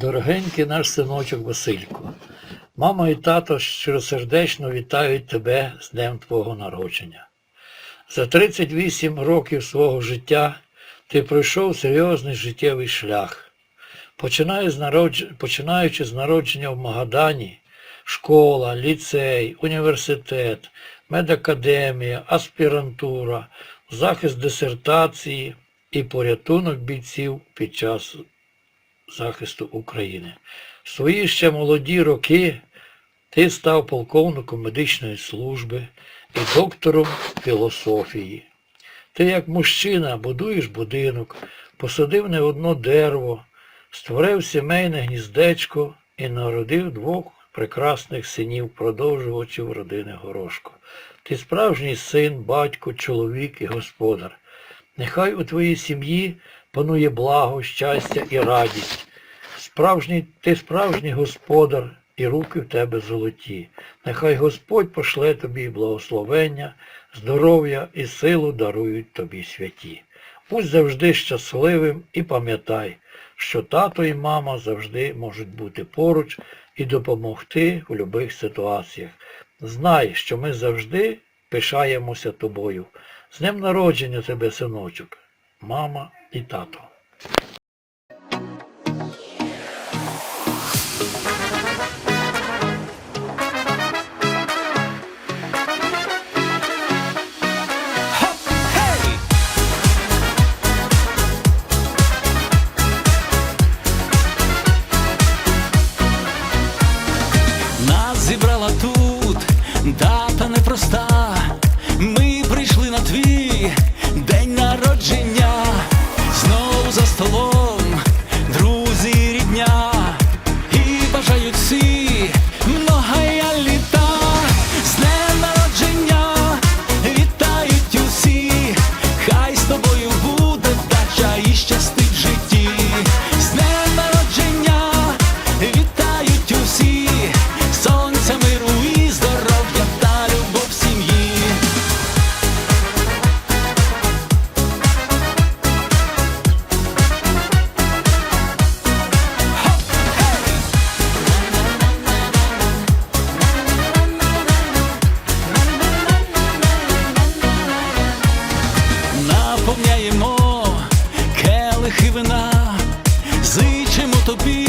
Дорогенький наш синочок Василько, мама і тато щиросердечно вітають тебе з днем твого народження. За 38 років свого життя ти пройшов серйозний життєвий шлях. Починаючи з народження в Магадані, школа, ліцей, університет, медакадемія, аспірантура, захист дисертації і порятунок бійців під час захисту України. В свої ще молоді роки ти став полковником медичної служби і доктором філософії. Ти як мужчина будуєш будинок, посадив не одно дерево, створив сімейне гніздечко і народив двох прекрасних синів, продовжувачів родини Горошко. Ти справжній син, батько, чоловік і господар. Нехай у твоїй сім'ї панує благо, щастя і радість. Справжній, ти справжній господар, і руки в тебе золоті. Нехай Господь пошле тобі благословення, здоров'я і силу дарують тобі святі. Будь завжди щасливим і пам'ятай, що тато і мама завжди можуть бути поруч і допомогти в будь-яких ситуаціях. Знай, що ми завжди пишаємося тобою. З днем народження тебе, синочок, мама і тато. Нас зібрала тут дата непроста. Келихи вина, зичимо тобі